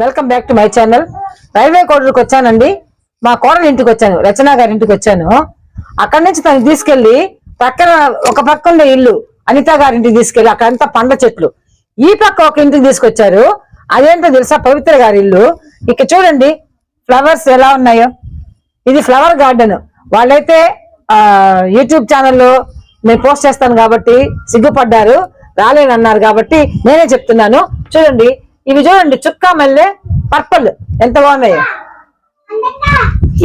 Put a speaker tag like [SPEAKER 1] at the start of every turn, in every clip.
[SPEAKER 1] Welcome back to my channel railway కోడూరుకి వచ్చానండి. మా కోడలు ఇంటికి వచ్చాను. రచన గారి ఇంటికి వచ్చాను. అక్కడి నుంచి తను తీసుకెళ్ళి పక్కన ఒక పక్క ఉన్న ఇల్లు అనిత గారి ఇంటికి తీసుకెళ్ళి అక్కడంతా పండ్ల చెట్లు. ఈ పక్క ఒక ఇంటికి తీసుకొచ్చారు. అదేంటో తెలుసా? పవిత్ర గారి ఇల్లు. ఇక్కడ చూడండి ఫ్లవర్స్ ఎలా ఉన్నాయో. ఇది ఫ్లవర్ గార్డెన్. వాళ్ళైతే యూట్యూబ్ ఛానల్లో నేను పోస్ట్ చేస్తాను కాబట్టి సిగ్గుపడ్డారు. రాలేనన్నారు కాబట్టి నేనే చెప్తున్నాను. చూడండి ఇవి చూడండి చుక్కా మల్లె పర్పుల్. ఎంత బాగున్నాయి?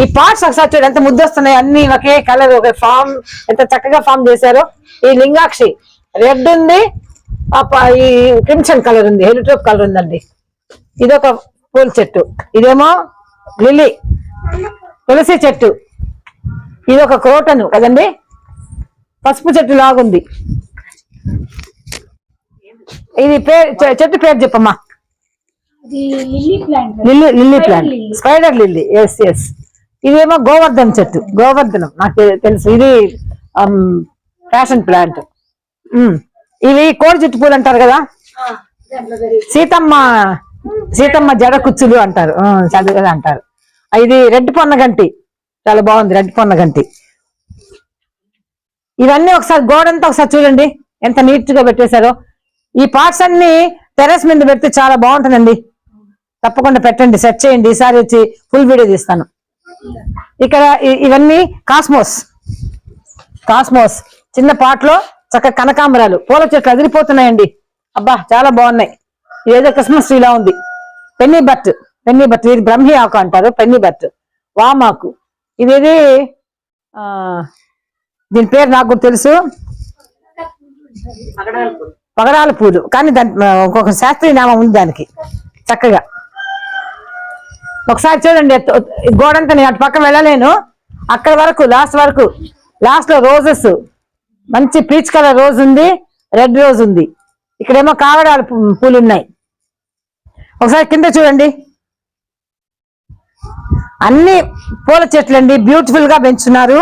[SPEAKER 1] ఈ పార్ట్స్ ఒకసారి చూడండి ఎంత ముద్దొస్తున్నాయి. అన్ని ఒకే కలర్ ఒక ఫామ్ ఎంత చక్కగా ఫామ్ చేశారో. ఈ లింగాక్షి రెడ్ ఉంది ఈ క్రిమ్సన్ కలర్ ఉంది హెలిటోప్ కలర్ ఉందండి. ఇదొక పూల చెట్టు. ఇదేమో లిల్లీ తులసి చెట్టు. ఇది ఒక క్రోటను కదండి? పసుపు చెట్టు లాగుంది. ఇది పేరు చె- చెట్టు పేరు చెప్పమ్మా.
[SPEAKER 2] Lily plant
[SPEAKER 1] lily plant. Spider lily. Yes yes ఇదేమో గోవర్ధన్ చెట్టు. గోవర్ధనం. నాకు తెలుసు. ఇది ఫ్యాషన్ ప్లాంట్ ఇవి కోడి చెట్టు పూలు అంటారు కదా? సీతమ్మ సీతమ్మ జడ కుచ్చులు అంటారు చదువు అంటారు. ఇది రెడ్ పొన్నగంటి చాలా బాగుంది రెడ్ పొన్నగంటి ఇవన్నీ ఒకసారి గోడంతా ఒకసారి చూడండి. ఎంత నీట్గా పెట్టేశారో. ఈ పార్ట్స్ అన్ని టెరస్ మీద పెడితే చాలా బాగుంటుందండి. తప్పకుండా పెట్టండి సెట్ చేయండి. ఈసారి వచ్చి ఫుల్ వీడియో తీస్తాను. ఇక్కడ ఇవన్నీ కాస్మోస్. కాస్మోస్. చిన్న పాటలో చక్క కనకాంబరాలు. పూల చెట్లు అదిరిపోతున్నాయండి. అబ్బా చాలా బాగున్నాయి. ఏదో క్రిస్మస్ ట్రీలా ఉంది. పెన్నీ బట్ పెన్నీ బట్. ఇది బ్రహ్మి ఆకు అంటారు పెన్నీ బట్. వామాకు ఇదేది? ఆ, దీని పేరు నాకు తెలుసు. పగడాల పూలు. కానీ దాని ఒక్కొక్క శాస్త్రీయ నామం ఉంది దానికి. చక్కగా. ఒకసారి చూడండి గోడంతా నేను అటు పక్క వెళ్ళలేను. అక్కడ వరకు లాస్ట్ వరకు లాస్ట్లో రోజెస్. మంచి పీచ్ కలర్ రోజ్ ఉంది రెడ్ రోజ్ ఉంది. ఇక్కడేమో కావడాల పూలు ఉన్నాయి ఒకసారి కింద చూడండి. అన్ని పూల చెట్లండి బ్యూటిఫుల్గా పెంచున్నారు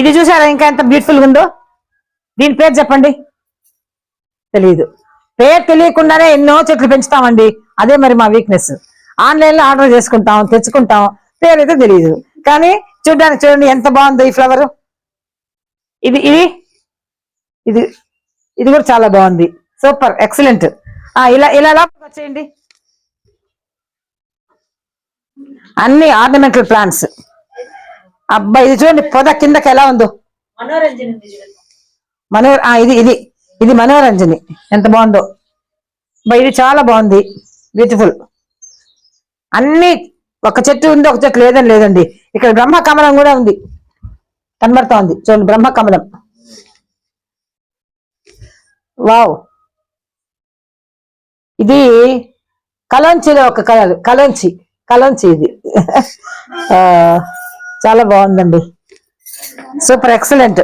[SPEAKER 1] ఇది చూసారా ఇంకా ఎంత బ్యూటిఫుల్గా ఉందో? దీని పేరు చెప్పండి? తెలియదు పేరు తెలియకుండానే ఎన్నో చెట్లు పెంచుతామండి. అదే మరి మా వీక్నెస్ ఆన్లైన్లో ఆర్డర్ చేసుకుంటాం తెచ్చుకుంటాం. పేరు అయితే తెలియదు కానీ చూడడానికి చూడండి ఎంత బాగుందో ఈ ఫ్లవర్ ఇది ఇది ఇది ఇది కూడా చాలా బాగుంది. Super excellent. ఆ ఇలా ఇలా లోపలికి వచ్చేయండి. అన్ని ఆర్నమెంటల్ ప్లాంట్స్ అబ్బా ఇది చూడండి పొద కిందకి ఎలా ఉందో.
[SPEAKER 2] మనోరంజన్
[SPEAKER 1] మనో ఆ ఇది ఇది ఇది మనోరంజని ఎంత బాగుందో. ఇది చాలా బాగుంది. బ్యూటిఫుల్ అన్ని ఒక చెట్టు ఉంది ఒక చెట్టు లేదని లేదండి. ఇక్కడ బ్రహ్మ కమలం కూడా ఉంది. కనబడతా ఉంది. చూడండి బ్రహ్మ కమలం వావ్ ఇది కలంచిలో ఒక కలర్ కలంచి కలంచి ఇది. ఆ, చాలా బాగుందండి. సూపర్ ఎక్సలెంట్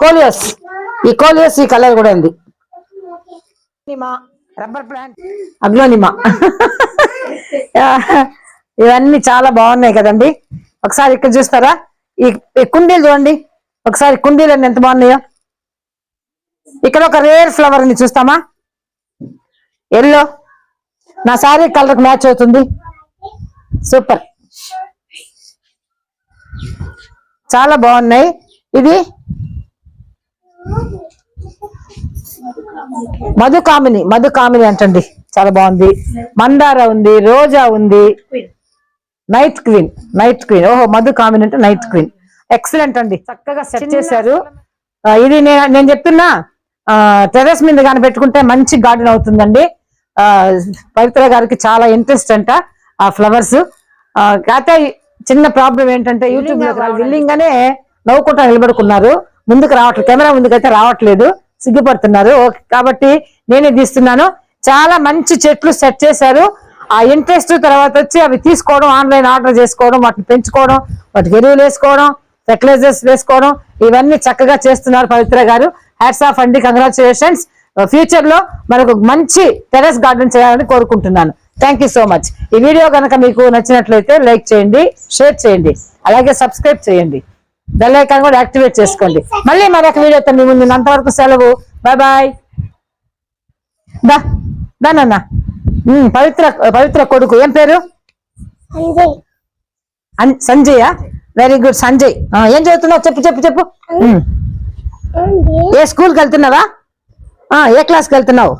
[SPEAKER 1] కోలియోస్ ఈ కోలియోస్ ఈ కలర్ కూడా ఉంది. నిమా రబ్బర్ ప్లాంట్ అగ్లోనిమా ఇవన్నీ చాలా బాగున్నాయి కదండి. ఒకసారి ఇక్కడ చూస్తారా? ఈ ఈ కుండీలు చూడండి. ఒకసారి కుండీలు అన్ని ఎంత బాగున్నాయో. ఇక్కడ ఒక రేర్ ఫ్లవర్ని చూస్తామా? ఎల్లో. నా సారీ కలర్ మ్యాచ్ అవుతుంది. సూపర్ చాలా బాగున్నాయి. ఇది మధుకామిని మధుకామిని అంటండి. చాలా బాగుంది. మందార ఉంది రోజా ఉంది. నైట్ క్వీన్ నైట్ క్వీన్ ఓహో మధుకామిని అంటే నైట్ క్వీన్ ఎక్సలెంట్ అండి. చక్కగా సెట్ చేశారు. ఇది నేను నేను చెప్తున్నా టెర్రస్ మీద కానీ పెట్టుకుంటే మంచి గార్డెన్ అవుతుందండి. పవిత్ర గారికి చాలా ఇంట్రెస్ట్ అంట ఆ ఫ్లవర్స్ కాకపోతే చిన్న ప్రాబ్లం ఏంటంటే యూట్యూబ్లో విల్లింగ్ గానే నవ్వుకుంటా నిలబడుకున్నారు. ముందుకు రావట్లేదు కెమెరా ముందుకైతే రావట్లేదు. సిగ్గుపడుతున్నారు. ఓకే, కాబట్టి నేనే తీస్తున్నాను. చాలా మంచి చెట్లు సెట్ చేశారు. ఆ ఇంట్రెస్ట్ తర్వాత వచ్చి అవి తీసుకోవడం ఆన్లైన్ ఆర్డర్ చేసుకోవడం వాటిని పెంచుకోవడం వాటికి ఎరువులు వేసుకోవడం ఫెర్టిలైజర్స్ వేసుకోవడం ఇవన్నీ చక్కగా చేస్తున్నారు పవిత్ర గారు. హ్యాట్స్ ఆఫ్ అండి. కంగ్రాచులేషన్స్ ఫ్యూచర్లో మనకు మంచి టెరెస్ గార్డెన్ చేయాలని కోరుకుంటున్నాను. థ్యాంక్ యూ సో మచ్ ఈ వీడియో కనుక మీకు నచ్చినట్లయితే లైక్ చేయండి షేర్ చేయండి అలాగే సబ్స్క్రైబ్ చేయండి. బెల్ ఐకాన్ కూడా యాక్టివేట్ చేసుకోండి. మళ్ళీ మరొక వీడియోతో మీ ముందు అంతవరకు సెలవు. బాయ్ బాయ్ దా దానన్న పవిత్ర పవిత్ర కొడుకు. ఏం పేరు? సంజయ్. Very good Sanjay. ఏం చదువుతున్నావు? చెప్పు చెప్పు చెప్పు. ఏ స్కూల్కి వెళ్తున్నావా? ఆ, ఏ క్లాస్కి వెళ్తున్నావు?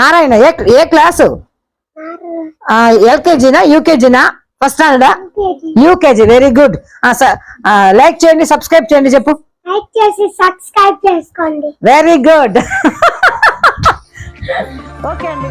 [SPEAKER 1] నారాయణ. ఏ ఏ క్లాసు ఎల్కేజీనా యూకేజీనా? ఫస్ట్ స్టాండర్డా యూకేజీ వెరీ గుడ్ లైక్ చేయండి సబ్స్క్రైబ్ చేయండి చెప్పు.
[SPEAKER 3] లైక్ చేసి సబ్స్క్రైబ్ చేసుకోండి.
[SPEAKER 1] వెరీ గుడ్ ఓకే అండి.